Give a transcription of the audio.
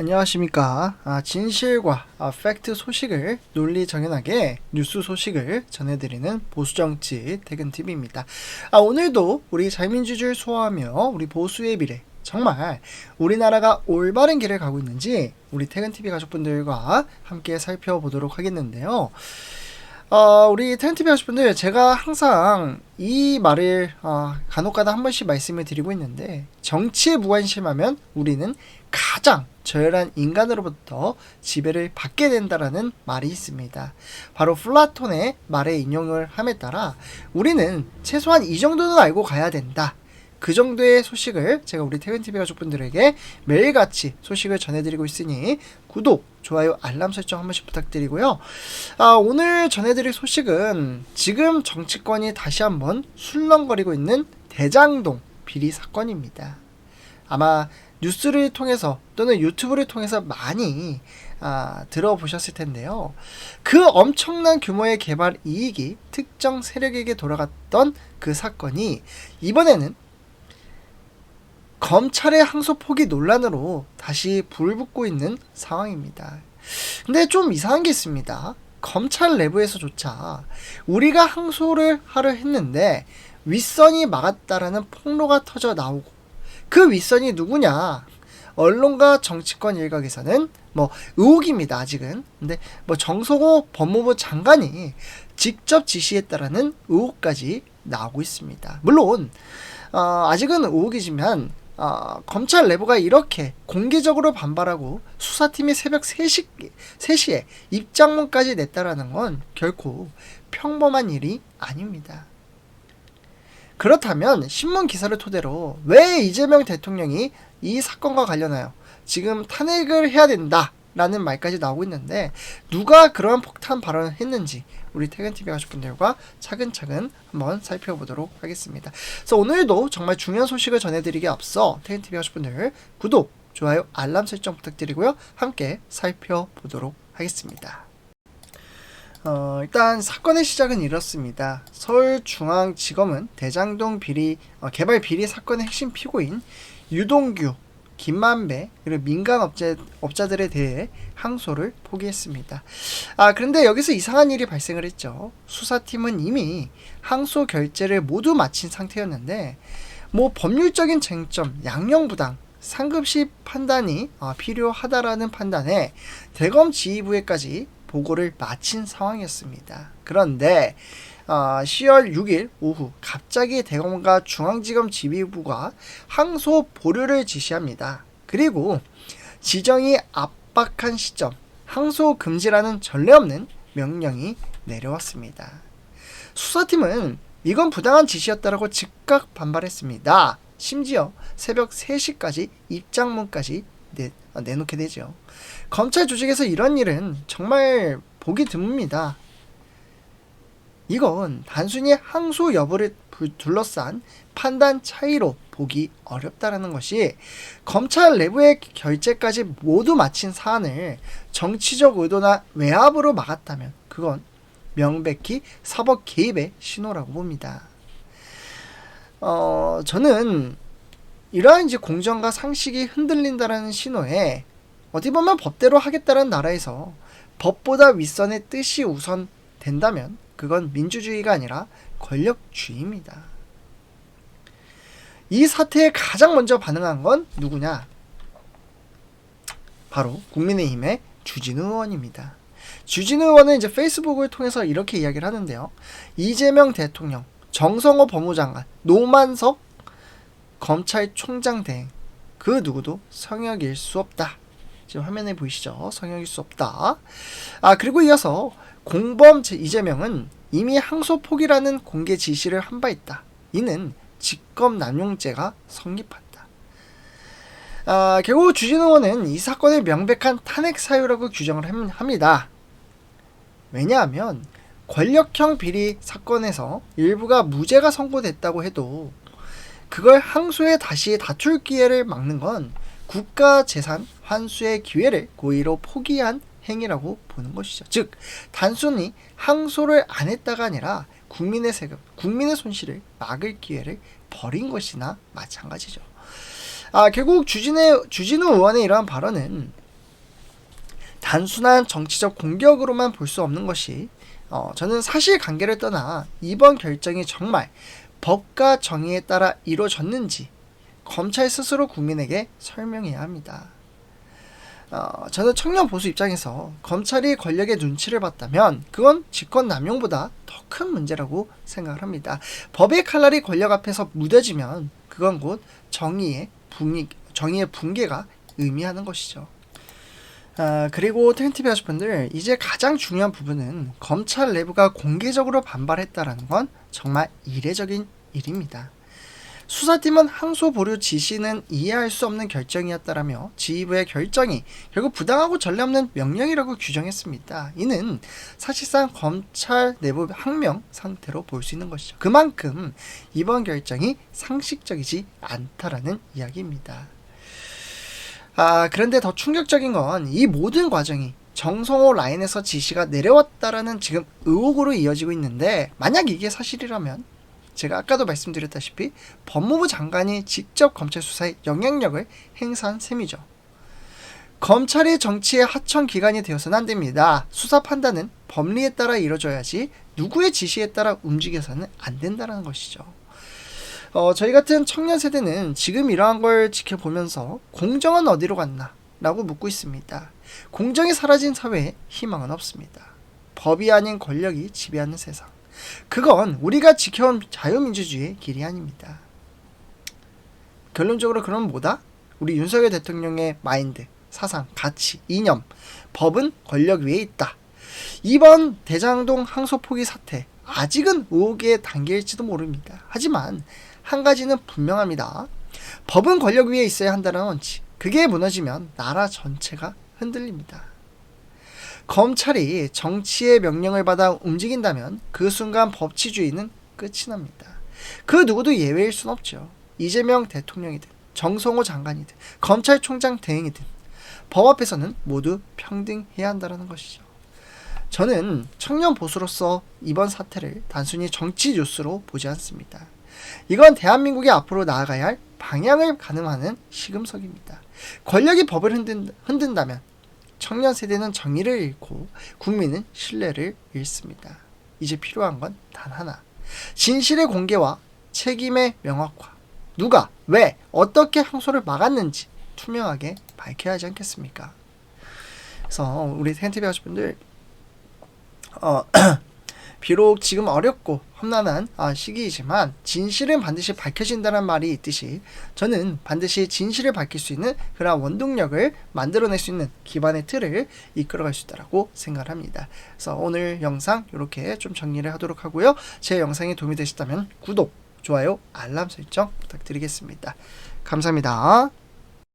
안녕하십니까. 아, 진실과 아, 팩트 소식을 논리 정연하게 뉴스 소식을 전해드리는 보수정치 퇴근TV입니다. 아, 오늘도 우리 자유민주주의를 소화하며 우리 보수의 미래, 정말 우리나라가 올바른 길을 가고 있는지 우리 퇴근TV 가족분들과 함께 살펴보도록 하겠는데요. 어, 우리 텐티비 하시분들 제가 항상 이 말을 어, 간혹가다 한 번씩 말씀을 드리고 있는데 정치에 무관심하면 우리는 가장 저열한 인간으로부터 지배를 받게 된다라는 말이 있습니다. 바로 플라톤의 말에 인용을 함에 따라 우리는 최소한 이 정도는 알고 가야 된다. 그 정도의 소식을 제가 우리 태근TV 가족분들에게 매일같이 소식을 전해드리고 있으니 구독, 좋아요, 알람 설정 한 번씩 부탁드리고요. 아, 오늘 전해드릴 소식은 지금 정치권이 다시 한번 술렁거리고 있는 대장동 비리 사건입니다. 아마 뉴스를 통해서 또는 유튜브를 통해서 많이 아, 들어보셨을 텐데요. 그 엄청난 규모의 개발 이익이 특정 세력에게 돌아갔던 그 사건이 이번에는 검찰의 항소 포기 논란으로 다시 불붙고 있는 상황입니다. 근데 좀 이상한 게 있습니다. 검찰 내부에서조차 우리가 항소를 하려 했는데 윗선이 막았다라는 폭로가 터져 나오고 그 윗선이 누구냐? 언론과 정치권 일각에서는 뭐 의혹입니다 아직은 근데 뭐 정성호 법무부 장관이 직접 지시했다라는 의혹까지 나오고 있습니다 물론 어, 아직은 의혹이지만 어, 검찰 내부가 이렇게 공개적으로 반발하고 수사팀이 새벽 3시, 3시에 입장문까지 냈다라는 건 결코 평범한 일이 아닙니다. 그렇다면 신문 기사를 토대로 왜 이재명 대통령이 이 사건과 관련하여 지금 탄핵을 해야 된다 라는 말까지 나오고 있는데 누가 그러한 폭탄 발언을 했는지 우리 퇴근TV 가족분 들과 차근차근 한번 살펴보도록 하겠습니다. 그래서 오늘도 정말 중요한 소식을 전해드리기 앞서 퇴근TV 가족분들 구독, 좋아요, 알람 설정 부탁드리고요. 함께 살펴보도록 하겠습니다. 어, 일단 사건의 시작은 이렇습니다. 서울중앙지검은 대장동 비리 어, 개발 비리 사건의 핵심 피고인 유동규, 김만배 그리고 민간 업체, 업자들에 대해 항소를 포기했습니다. 아 그런데 여기서 이상한 일이 발생을 했죠. 수사팀은 이미 항소 결재를 모두 마친 상태였는데 뭐 법률적인 쟁점, 양형부당, 상급시 판단이 어, 필요하다라는 판단에 대검 지휘부에까지 보고를 마친 상황이었습니다. 그런데 어, 10월 6일 오후 갑자기 대검과 중앙지검 지휘부가 항소 보류를 지시합니다. 그리고 지정이 압박한 시점 항소 금지라는 전례 없는 명령이 내려왔습니다. 수사팀은 이건 부당한 지시였다라고 즉각 반발했습니다. 심지어 새벽 3시까지 입장문까지 내, 어, 내놓게 되죠. 검찰 조직에서 이런 일은 정말 보기 드뭅니다. 이건 단순히 항소 여부를 둘러싼 판단 차이로 보기 어렵다라는 것이 검찰 내부의 결재까지 모두 마친 사안을 정치적 의도나 외압으로 막았다면 그건 명백히 사법 개입의 신호라고 봅니다. 어, 저는 이러한 이제 공정과 상식이 흔들린다라는 신호에 어디 보면 법대로 하겠다는 나라에서 법보다 윗선의 뜻이 우선 된다면 그건 민주주의가 아니라 권력주의입니다. 이 사태에 가장 먼저 반응한 건 누구냐? 바로 국민의힘의 주진우 의원입니다. 주진우 의원은 이제 페이스북을 통해서 이렇게 이야기를 하는데요. 이재명 대통령, 정성호 법무장관, 노만석 검찰총장 대행 그 누구도 성역일 수 없다. 지금 화면에 보이시죠? 성역일 수 없다. 아 그리고 이어서 공범 이재명은 이미 항소 포기라는 공개 지시를 한 바 있다. 이는 직권 남용죄가 성립한다. 아, 결국 주진 의원은 이 사건을 명백한 탄핵 사유라고 규정을 합니다. 왜냐하면 권력형 비리 사건에서 일부가 무죄가 선고됐다고 해도 그걸 항소에 다시 다툴 기회를 막는 건 국가 재산 환수의 기회를 고의로 포기한 행위라고 보는 것이죠. 즉, 단순히 항소를 안 했다가 아니라 국민의 세금, 국민의 손실을 막을 기회를 버린 것이나 마찬가지죠. 아, 결국 주진의, 주진우 의원의 이러한 발언은 단순한 정치적 공격으로만 볼 수 없는 것이 어, 저는 사실 관계를 떠나 이번 결정이 정말 법과 정의에 따라 이루어졌는지 검찰 스스로 국민에게 설명해야 합니다. 어, 저는 청년 보수 입장에서 검찰이 권력의 눈치를 봤다면 그건 직권 남용보다 더 큰 문제라고 생각을 합니다. 법의 칼날이 권력 앞에서 무뎌지면 그건 곧 정의의 붕이, 정의의 붕괴가 의미하는 것이죠. 아, 그리고 텐티비 하시분들 이제 가장 중요한 부분은 검찰 내부가 공개적으로 반발했다라는 건 정말 이례적인 일입니다. 수사팀은 항소 보류 지시는 이해할 수 없는 결정이었다라며 지휘부의 결정이 결국 부당하고 전례 없는 명령이라고 규정했습니다. 이는 사실상 검찰 내부 항명 상태로 볼 수 있는 것이죠. 그만큼 이번 결정이 상식적이지 않다라는 이야기입니다. 아, 그런데 더 충격적인 건 이 모든 과정이 정성호 라인에서 지시가 내려왔다라는 지금 의혹으로 이어지고 있는데 만약 이게 사실이라면 제가 아까도 말씀드렸다시피 법무부 장관이 직접 검찰 수사에 영향력을 행사한 셈이죠. 검찰이 정치의 하청 기관이 되어서는 안 됩니다. 수사 판단은 법리에 따라 이루어져야지 누구의 지시에 따라 움직여서는 안 된다는 것이죠. 어, 저희 같은 청년 세대는 지금 이러한 걸 지켜보면서 공정은 어디로 갔나? 라고 묻고 있습니다. 공정이 사라진 사회에 희망은 없습니다. 법이 아닌 권력이 지배하는 세상. 그건 우리가 지켜온 자유민주주의의 길이 아닙니다. 결론적으로 그럼 뭐다? 우리 윤석열 대통령의 마인드, 사상, 가치, 이념, 법은 권력 위에 있다. 이번 대장동 항소 포기 사태, 아직은 의혹의 단계일지도 모릅니다. 하지만 한 가지는 분명합니다. 법은 권력 위에 있어야 한다는 원칙. 그게 무너지면 나라 전체가 흔들립니다. 검찰이 정치의 명령을 받아 움직인다면 그 순간 법치주의는 끝이 납니다. 그 누구도 예외일 순 없죠. 이재명 대통령이든 정성호 장관이든 검찰총장 대행이든 법 앞에서는 모두 평등해야 한다는 것이죠. 저는 청년 보수로서 이번 사태를 단순히 정치 뉴스로 보지 않습니다. 이건 대한민국이 앞으로 나아가야 할 방향을 가늠하는 시금석입니다. 권력이 법을 흔든, 흔든다면 청년 세대는 정의를 잃고 국민은 신뢰를 잃습니다. 이제 필요한 건 단 하나. 진실의 공개와 책임의 명확화. 누가, 왜, 어떻게 항소를 막았는지 투명하게 밝혀야 하지 않겠습니까? 그래서 우리 텐티비 하시분들 어, 비록 지금 어렵고 험난한 아, 시기이지만 진실은 반드시 밝혀진다는 말이 있듯이 저는 반드시 진실을 밝힐 수 있는 그런 원동력을 만들어낼 수 있는 기반의 틀을 이끌어갈 수 있다고 생각을 합니다. 그래서 오늘 영상 이렇게 좀 정리를 하도록 하고요. 제 영상이 도움이 되셨다면 구독, 좋아요, 알람 설정 부탁드리겠습니다. 감사합니다.